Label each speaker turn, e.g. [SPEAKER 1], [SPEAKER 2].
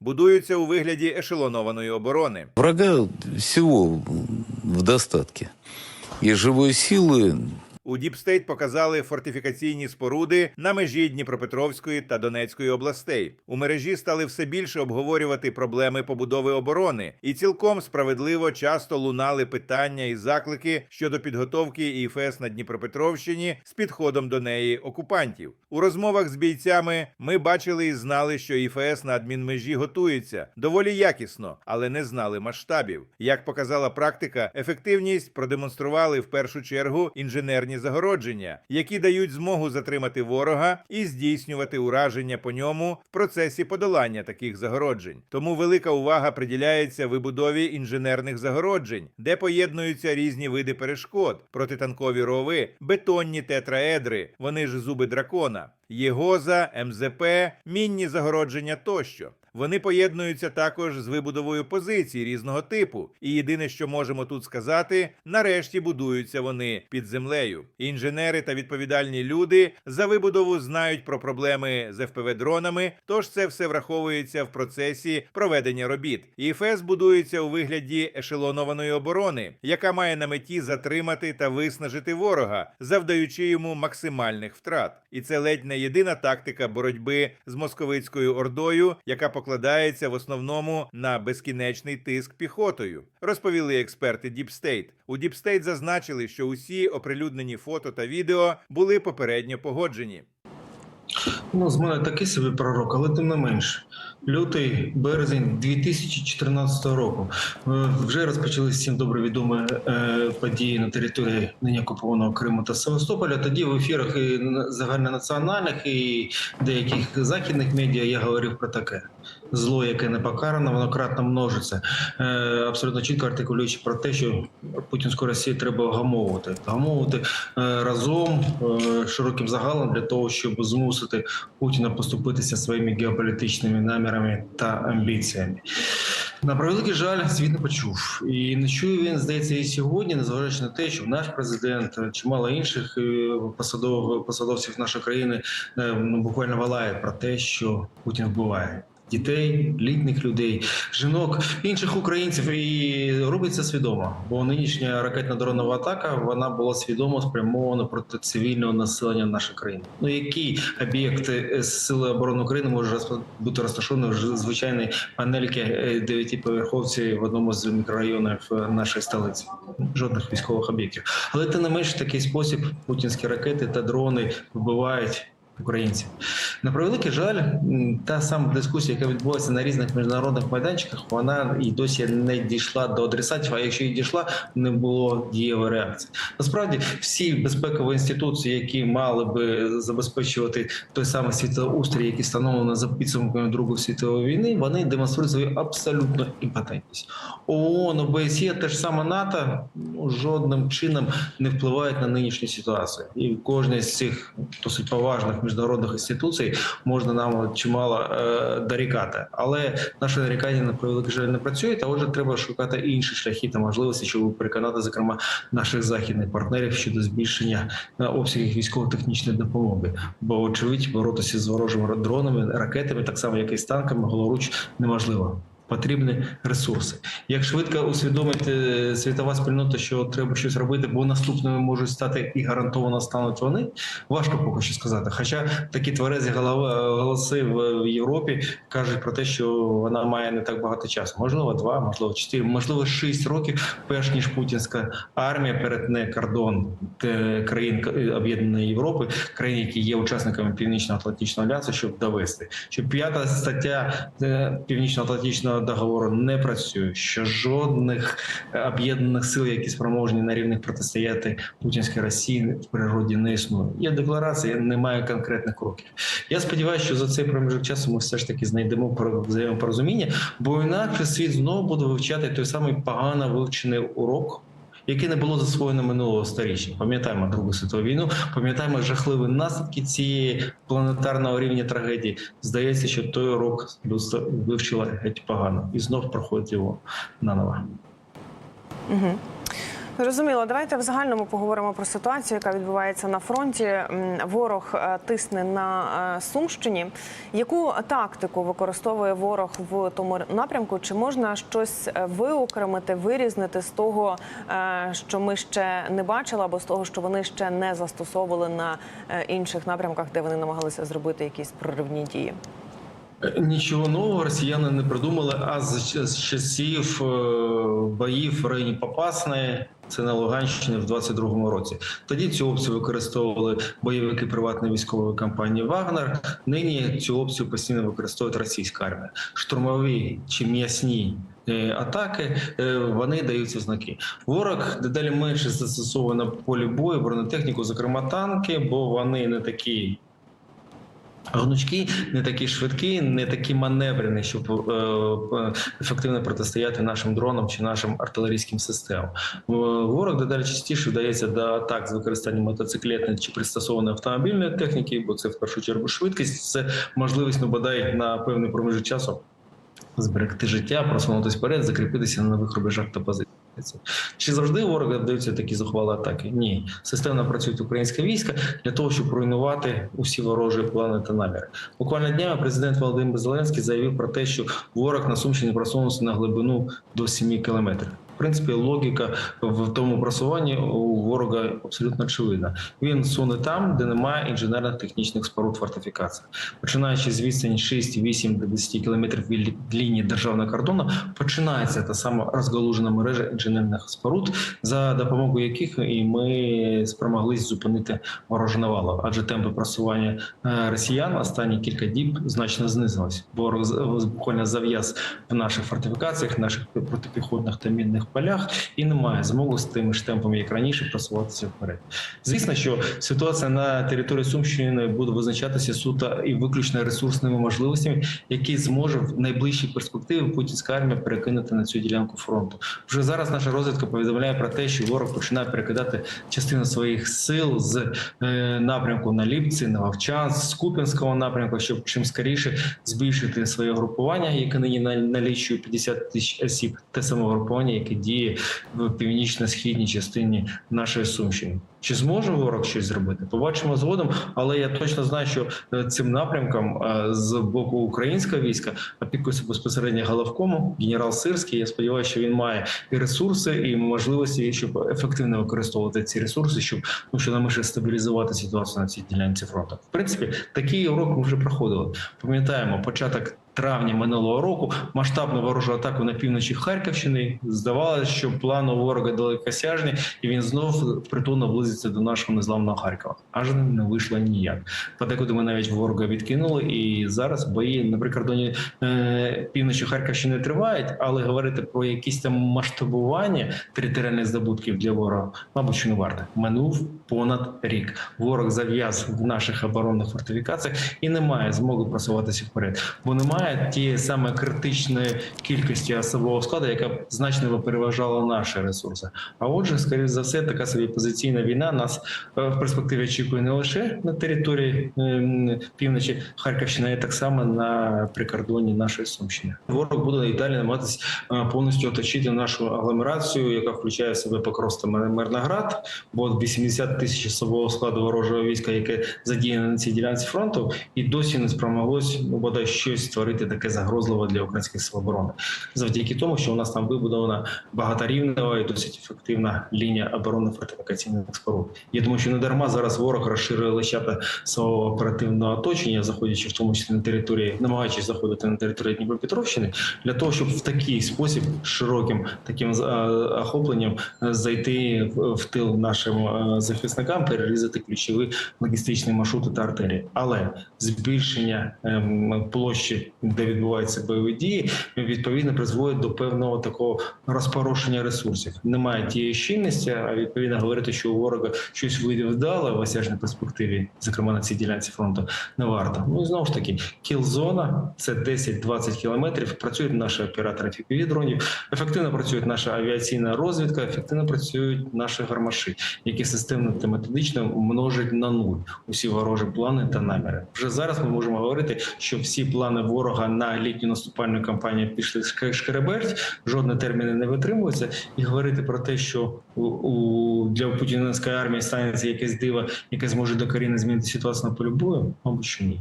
[SPEAKER 1] будуються у вигляді ешелонованої оборони.
[SPEAKER 2] Врага всього в достатки і живої силы,
[SPEAKER 1] У Діпстейт показали фортифікаційні споруди на межі Дніпропетровської та Донецької областей. У мережі стали все більше обговорювати проблеми побудови оборони, і цілком справедливо часто лунали питання і заклики щодо підготовки ІФС на Дніпропетровщині з підходом до неї окупантів. У розмовах з бійцями ми бачили і знали, що ІФС на адмінмежі готується доволі якісно, але не знали масштабів. Як показала практика, ефективність продемонстрували в першу чергу інженерні загородження, які дають змогу затримати ворога і здійснювати ураження по ньому в процесі подолання таких загороджень. Тому велика увага приділяється вибудові інженерних загороджень, де поєднуються різні види перешкод, протитанкові рови, бетонні тетраедри, вони ж зуби дракона, єгоза, МЗП, мінні загородження тощо. Вони поєднуються також з вибудовою позицій різного типу. І єдине, що можемо тут сказати, нарешті будуються вони під землею. Інженери та відповідальні люди за вибудову знають про проблеми з ФПВ-дронами, тож це все враховується в процесі проведення робіт. ІФС будується у вигляді ешелонованої оборони, яка має на меті затримати та виснажити ворога, завдаючи йому максимальних втрат. І це ледь не єдина тактика боротьби з московицькою ордою, яка покладається в основному на безкінечний тиск піхотою, розповіли експерти Діпстейт. У Діпстейт зазначили, що усі оприлюднені фото та відео були попередньо погоджені.
[SPEAKER 3] Ну, з мене такий собі пророк, але тим не менш. Лютий, березень 2014 року. Ми Вже розпочалися всім добре відомі е, події на території нині окупованого Криму та Севастополя. Тоді в ефірах і на- загальнонаціональних і деяких західних медіа я говорив про таке. Зло, яке не покарано, воно кратно множиться. Е, Абсолютно чітко артикулюючи про те, що путінську Росію треба вгамовувати. Вгамовувати е, разом е, широким загалом для того, щоб змусити Путіна поступитися своїми геополітичними намірами та амбіціями. На превеликий жаль, світ не почув, і не чує він, здається, і сьогодні, незважаючи на те, що наш президент, чимало інших посадов, посадовців нашої країни ну, буквально валають про те, що Путін вбиває. Дітей, літніх людей, жінок, інших українців і робить це свідомо. Бо нинішня ракетна дронова атака вона була свідомо спрямована проти цивільного населення нашої країни. Ну який об'єкт е, сили оборони України може бути розташований в звичайній панельки е, дев'ятиповерховці в одному з мікрорайонів е, нашої столиці? Жодних військових об'єктів. Але тим не менш, такий спосіб путінські ракети та дрони вбивають українців. На превеликий жаль, та сама дискусія, яка відбулася на різних міжнародних майданчиках, вона і досі не дійшла до адресатів. А якщо і дійшла, не було дієвої реакції. Насправді, всі безпекові інституції, які мали би забезпечувати той самий світоустрій, який встановлено за підсумками Другої світової війни, вони демонструють свою абсолютну імпотентність. ООН, ОБСЄ, те ж саме НАТО жодним чином не впливають на нинішню ситуацію. І в кожній з цих досить поважних міжнародних інституцій можна нам чимало е, дорікати. Але наше нарікання на превеликий жаль не працює, а отже, треба шукати інші шляхи та можливості, щоб переконати, зокрема, наших західних партнерів щодо збільшення е, обсягів військово-технічної допомоги. Бо, очевидь, боротися з ворожими дронами, ракетами, так само як і з танками, голоруч неможливо. Потрібні ресурси. Як швидко усвідомить е, світова спільнота, що треба щось робити, бо наступними можуть стати і гарантовано стануть вони, важко поки що сказати. Хоча такі тверезі голова- голоси в Європі кажуть про те, що вона має не так багато часу. Можливо, два, можливо, чотири, можливо, шість років, перш ніж путінська армія перетне кордон е, країн е, Об'єднаної Європи, країн, які є учасниками Північно-Атлантичного альянсу, щоб довести, що п'ята стаття е, Північно-Атлантичного договору не працює, що жодних е, об'єднаних сил, які спроможні на рівних протистояти путінській Росії в природі не існує. Є декларація, немає конкретних кроків. Я сподіваюся, що за цей проміжок часу ми все ж таки знайдемо взаємопорозуміння, бо інакше світ знову буде вивчати той самий погано вивчений урок. Яке не було засвоєно минулого сторіччя. Пам'ятаємо Другу світову війну, пам'ятаємо жахливі наслідки цієї планетарного рівня трагедії. Здається, що той урок людство вивчило геть погано і знов проходить його наново.
[SPEAKER 4] Угу. Зрозуміло, давайте в загальному поговоримо про ситуацію, яка відбувається на фронті. Ворог е, тисне на е, Сумщині. Яку тактику використовує ворог в тому напрямку? Чи можна щось е, виокремити, вирізнити з того, що ми ще не бачили, або з того, що вони ще не застосовували на інших напрямках, де вони намагалися зробити якісь проривні дії?
[SPEAKER 3] Нічого нового росіяни не придумали, а з, часів боїв в районі Попасної, це на Луганщині в 22-му році. Тоді цю опцію використовували бойовики приватної військової компанії Вагнер. Нині цю опцію постійно використовує російська армія. Штурмові чи м'ясні. е, Атаки е, вони даються знаки. Ворог дедалі менше застосовує на полі бою бронетехніку, зокрема танки, бо вони не такі Гнучкі не такі швидкі, не такі маневрені, щоб е, е, ефективно протистояти нашим дронам чи нашим артилерійським системам. Е, Ворог дедалі частіше вдається до атак з використанням мотоциклетної чи пристосованої автомобільної техніки, бо це в першу чергу швидкість, це можливість ну, бодай на певний проміжок часу зберегти життя, просунутися вперед, закріпитися на нових рубежах та позиціях. Чи завжди ворога вдаються такі зухвали атаки? Ні, системно працюють українське війська для того, щоб руйнувати усі ворожі плани та наміри. Буквально днями президент Володимир Зеленський заявив про те, що ворог на Сумщині просунувся на глибину до 7 кілометрів. Принципі, логіка в тому просуванні у ворога абсолютно очевидна. Він суне там, де немає інженерно-технічних споруд фортифікації. Починаючи з відстані 6, 8 до 10 кілометрів від лінії державного кордону, починається та сама розгалужена мережа інженерних споруд, за допомогою яких і ми спромоглись зупинити ворожу навалу. Адже темпи просування е, росіян останні кілька діб значно знизились. Ворог з- буквально зав'яз в наших фортифікаціях, наших протипіхотних та мінних полях і не має змогу з тими ж темпами, як раніше, просуватися вперед. Звісно, що ситуація на території Сумщини буде визначатися суто і виключно ресурсними можливостями, які зможе в найближчій перспективі путінська армія перекинути на цю ділянку фронту. Вже зараз наша розвідка повідомляє про те, що ворог починає перекидати частину своїх сил з е, напрямку на Ліпці, на Вовчанськ, з Куп'янського напрямку, щоб чим скоріше збільшити своє групування, яке нині на- налічує 50 тисяч осіб, те саме групування, яке діє в північно-східній частині нашої Сумщини. Чи зможе ворог щось зробити? Побачимо згодом, але я точно знаю, що е, цим напрямком е, з боку українського війська опікується безпосередньо головкому генерал Сирський. Я сподіваюся, що він має і ресурси, і можливості, щоб ефективно використовувати ці ресурси, щоб ну що нам ще стабілізувати ситуацію на цій ділянці фронту. В принципі, такий урок ми вже проходили. Пам'ятаємо початок. Травня минулого року масштабну ворожу атаку на півночі Харківщини. Здавалося, що план у ворога далекосяжний, і він знов притул наблизиться до нашого незламного Харкова. Аж не вийшло ніяк. Подекуди ми навіть ворога відкинули, і зараз бої на прикордоні е, півночі Харківщини тривають, але говорити про якісь там масштабування територіальних здобутків для ворога, мабуть, що не варто. Минув понад рік. Ворог зав'яз в наших оборонних фортифікаціях і не має змоги просуватися вперед, бо немає тієї саме критичної кількості особового складу, яка б значно переважала наші ресурси. А отже, скоріш за все, така собі позиційна війна нас е, в перспективі очікує не лише на території ем, півночі Харківщини, а так само на прикордоні нашої Сумщини. Ворог буде і далі намагатися е, повністю оточити нашу агломерацію, яка включає в себе Покровська Мирноград, бо 80 тисяч особового складу ворожого війська, яке задіяне на цій ділянці фронту, і досі не спромоглось ну, бодай щось створити таке загрозливе для українських сил завдяки тому, що у нас там вибудована багаторівнева і досить ефективна лінія оборони фортифікаційних споруд. Я думаю, що не дарма зараз ворог розширює лещата свого оперативного оточення, заходячи в тому числі на території, намагаючись заходити на територію Дніпропетровщини, для того, щоб в такий спосіб широким таким е, охопленням е, зайти в, в тил нашим е, захисникам, перерізати ключові логістичні маршрути та артерії. Але збільшення ем, площі, де відбуваються бойові дії, відповідно призводить до певного такого розпорошення ресурсів. Немає тієї щільності, а відповідно говорити, що у ворога щось вийде вдало в осяжній перспективі, зокрема на цій ділянці фронту, не варто. Ну і знову ж таки, кіл-зона це 10-20 кілометрів. Працюють наші оператори fpv дронів, ефективно працює наша авіаційна розвідка, ефективно працюють наші гармаші, які системно та методично множать на нуль усі ворожі плани та наміри. Вже зараз ми можемо говорити, що всі плани ворога. Ворога на літню наступальну кампанію пішли шк- шкереберть, жодні терміни не витримуються. І говорити про те, що у, у для путінської армії станеться якесь диво, яке зможе докорінно змінити ситуацію на полі бою, мабуть, що ні.